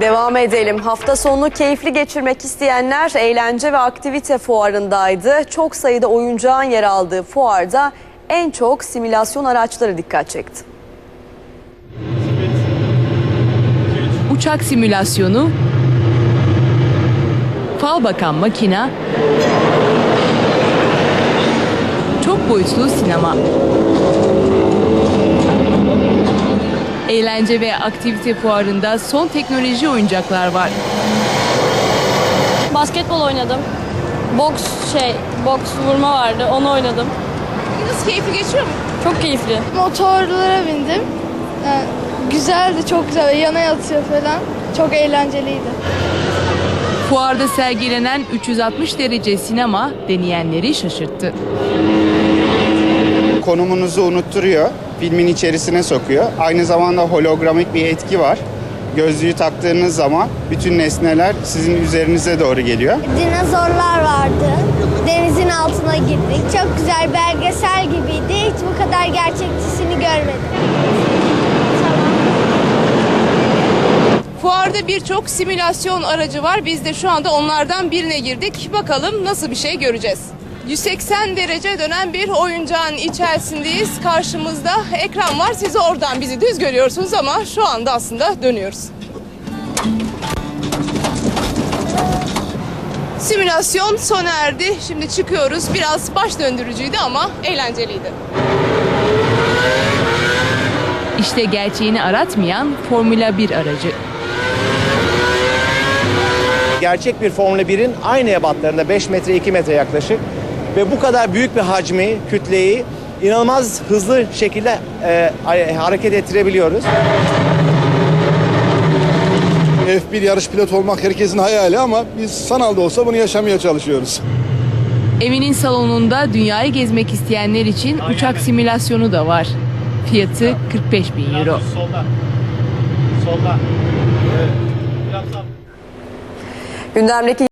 Devam edelim. Hafta sonunu keyifli geçirmek isteyenler eğlence ve aktivite fuarındaydı. Çok sayıda oyuncağın yer aldığı fuarda en çok simülasyon araçları dikkat çekti. uçak simülasyonu, fal bakan makina, çok boyutlu sinema. Eğlence ve aktivite fuarında son teknoloji oyuncaklar var. Basketbol oynadım. Boks şey, boks vurma vardı. Onu oynadım. Nasıl keyifli geçiyor mu? Çok keyifli. Motorlara bindim. Yani güzeldi, çok güzel. Yana yatıyor falan. Çok eğlenceliydi. Fuarda sergilenen 360 derece sinema deneyenleri şaşırttı. konumunuzu unutturuyor. Filmin içerisine sokuyor. Aynı zamanda hologramik bir etki var. Gözlüğü taktığınız zaman bütün nesneler sizin üzerinize doğru geliyor. dinozorlar vardı. Denizin altına girdik. Çok güzel belgesel gibiydi. Hiç bu kadar gerçekçisini görmedim. Fuarda birçok simülasyon aracı var. Biz de şu anda onlardan birine girdik. Bakalım nasıl bir şey göreceğiz. 180 derece dönen bir oyuncağın içerisindeyiz. Karşımızda ekran var. Siz oradan bizi düz görüyorsunuz ama şu anda aslında dönüyoruz. Simülasyon sona erdi. Şimdi çıkıyoruz. Biraz baş döndürücüydü ama eğlenceliydi. İşte gerçeğini aratmayan Formula 1 aracı. gerçek bir Formula 1'in aynı ebatlarında 5 metre 2 metre yaklaşık ve bu kadar büyük bir hacmi, kütleyi inanılmaz hızlı şekilde e, hareket ettirebiliyoruz. F1 yarış pilotu olmak herkesin hayali ama biz sanalda olsa bunu yaşamaya çalışıyoruz. Evinin salonunda dünyayı gezmek isteyenler için uçak simülasyonu da var. Fiyatı 45 bin euro. Solda. Solda. Gündemdeki